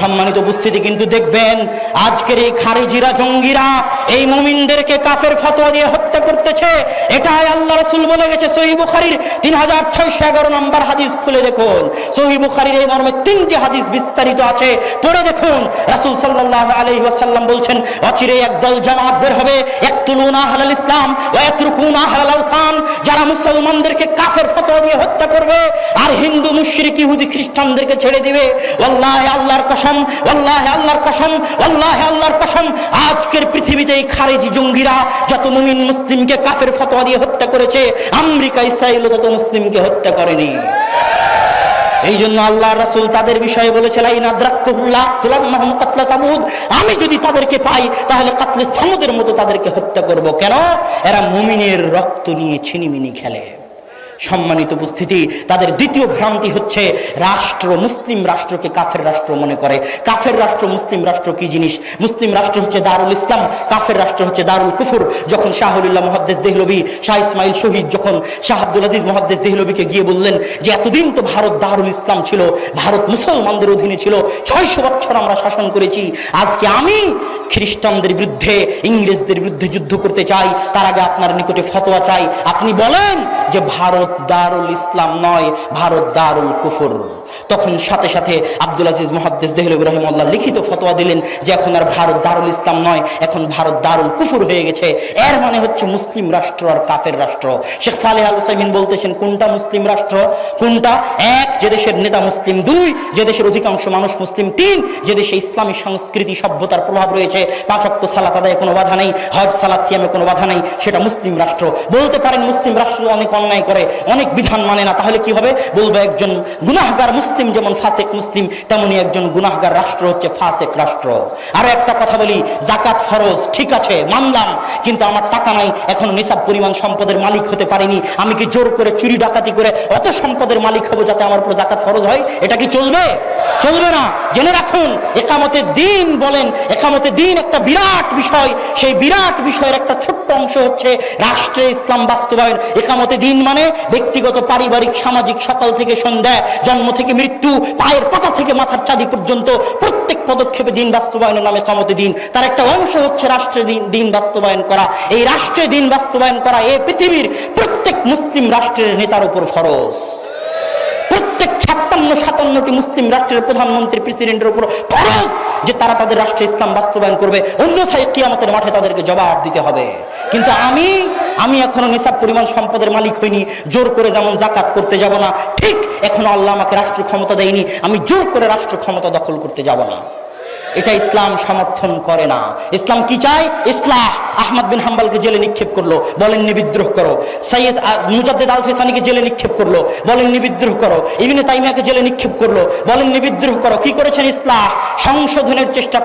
সম্মানিত উপস্থিতি কিন্তু দেখবেন, আজকের এই খারিজিরা জঙ্গিরা, এই মুমিনদেরকে কাফের ফতোয়া দিয়ে হত্যা করতেছে। এটাই আল্লাহ রসুল বলে গেছে সহি বুখারির তিন হাজার ছয়শো এগারো নম্বর হাদিস। খুলে দেখুন সহি বুখারির এই মর্মে তিনটি হাদিস বিস্তারিত আছে। পড়ে দেখুন, রাসূল সাল্লাল্লাহু আলাইহি ওয়াসাল্লাম বলছেন, অচিরে একদল জামাত বের হবে, ইয়াকতুলুনা আহলাল ইসলাম ওয়া ইয়াতরুকুনা আহলাল আওসান। যারা মুসলমানদেরকে কাফের ফতোয়া দিয়ে হত্যা করবে, আর হিন্দু, মুশরিক, ইহুদি, খ্রিস্টানদেরকে ছেড়ে দিবে আল্লাহ আল্লাহর কসম ওয়াল্লাহি আল্লাহর কসম ওয়াল্লাহি আল্লাহর কসম। আজকের পৃথিবীতে এই খারেজি জঙ্গিরা যত মুমিন মুসলিমকে কাফের ফতোয়া দিয়ে হত্যা করেছে আমেরিকা ইসরায়েল তত মুসলিমকে হত্যা করেনি। এই জন্য আল্লাহ রাসূল তাদের বিষয়ে বলেছে, লাইনা দ্রাক্তুল্লাহ তুলান্নাহুম কাতলা সামুদ। আমি যদি তাদেরকে পাই, তাহলে কাতলে সামুদের মতো তাদেরকে হত্যা করব। কেন? এরা মুমিনের রক্ত নিয়ে ছিনিমিনি খেলে। সম্মানিত উপস্থিতি, তাদের দ্বিতীয় ভ্রান্তি হচ্ছে রাষ্ট্র, মুসলিম রাষ্ট্রকে কাফের রাষ্ট্র মনে করে। কাফের রাষ্ট্র, মুসলিম রাষ্ট্র কি জিনিস? মুসলিম রাষ্ট্র হচ্ছে দারুল ইসলাম, কাফের রাষ্ট্র হচ্ছে দারুল কুফুর। যখন শাহুল্লাহ মহাদ্দেশ দেহলবি শাহ ইসমাইল শহীদ যখন শাহ আব্দুল আজিজ মহাদ্দেশ দেহলবিকে গিয়ে বললেন যে, এতদিন তো ভারত দারুল ইসলাম ছিল, ভারত মুসলমানদের অধীনে ছিল, ছয়শো বছর আমরা শাসন করেছি, আজকে আমি খ্রিস্টানদের বিরুদ্ধে, ইংরেজদের বিরুদ্ধে যুদ্ধ করতে চাই, তার আগে আপনার নিকটে ফতোয়া চাই। আপনি বলেন যে, ভারত দারুল ইসলাম নয়, ভারত দারুল কুফর। তখন সাথে সাথে আব্দুল আজিজ মহাদ্দেস দেহল ইব্রাহিম আল্লাহ লিখিত ফতোয়া দিলেন যে এখন আর ভারত দারুল ইসলাম নয়, এখন ভারত দারুল কুফর হয়ে গেছে। এর মানে হচ্ছে মুসলিম রাষ্ট্র আর কাফের রাষ্ট্র। শেখ সালেহ আল হুসাইমিন বলতেছেন, কোনটা মুসলিম রাষ্ট্র? কোনটা? এক, যে দেশের নেতা মুসলিম, দুই, যে দেশের অধিকাংশ মানুষ মুসলিম, তিন, যে দেশে ইসলামী সংস্কৃতি সভ্যতার প্রভাব রয়েছে। পাঁচক্ত সালাত আদায় কোনো বাধা নেই, হজ, সালাত, সিয়ামে কোনো বাধা নেই, সেটা মুসলিম রাষ্ট্র। বলতে পারেন মুসলিম রাষ্ট্র অনেক অন্যায় করে অনেক বিধান মানে না, তাহলে কি হবে? বলব একজন গুনাহগার মুসলিম যেমন ফাসেক মুসলিম, তেমনি একজন গুনাহগার রাষ্ট্র হচ্ছে ফাসেক রাষ্ট্র। আরও একটা কথা বলি জাকাত ফরজ, ঠিক আছে, মানলাম, কিন্তু আমার টাকা নাই, এখন নিসাব পরিমাণ সম্পদের মালিক হতে পারিনি। আমি কি জোর করে চুরি, ডাকাতি করে অত সম্পদের মালিক হব যাতে আমার উপর জাকাত ফরজ হয়? এটা কি চলবে? চলবে না। জেনে রাখুন, একামতের দিন বলেন, একামতের দিন একটা বিরাট বিষয়। সেই বিরাট বিষয়ের একটা ছোট্ট অংশ হচ্ছে রাষ্ট্রে ইসলাম বাস্তবায়ন। একামতে দিন মানে ব্যক্তিগত, পারিবারিক, সামাজিক সকাল থেকে সন্ধ্যা, জন্ম থেকে মৃত্যু, পায়ের পাতা থেকে মাথার চাঁদি পর্যন্ত প্রত্যেক পদক্ষেপে দিন বাস্তবায়নের নামে ক্ষমতা দিন। তার একটা অংশ হচ্ছে রাষ্ট্রে দিন বাস্তবায়ন করা। এই রাষ্ট্রে দিন বাস্তবায়ন করা এ পৃথিবীর প্রত্যেক মুসলিম রাষ্ট্রের নেতার উপর ফরজ। ছাপ্পান্ন সাতান্নটি মুসলিম রাষ্ট্রের প্রধানমন্ত্রী প্রেসিডেন্টের উপর ফরজ যে তারা তাদের রাষ্ট্রে ইসলাম বাস্তবায়ন করবে। অন্যথায় কিয়ামতের মাঠে তাদেরকে জবাব দিতে হবে। কিন্তু আমি আমি এখনও নিসাব পরিমাণ সম্পদের মালিক হইনি। জোর করে যেমন জাকাত করতে যাব না, ঠিক এখনও আল্লাহ আমাকে রাষ্ট্র ক্ষমতা দেয়নি। আমি জোর করে রাষ্ট্র ক্ষমতা দখল করতে যাব না। এটা ইসলাম সমর্থন করে না। ইসলাম কি চায়? ইসলাহ। আহমদ বিন হাম্বালকে জেলে নিক্ষেপ করল। বলেন নিবিদ্রোহ করো। সৈয়দ মুজাদ্দেদ আল ফিসানিকে জেলে নিক্ষেপ করল। বলেন বিদ্রোহ করো। ইবিনে তাইমিয়াকে জেলে নিক্ষেপ করল। বলেন বিদ্রোহ করো। কি করেছেন ইসলাহ? সংশোধনের চেষ্টা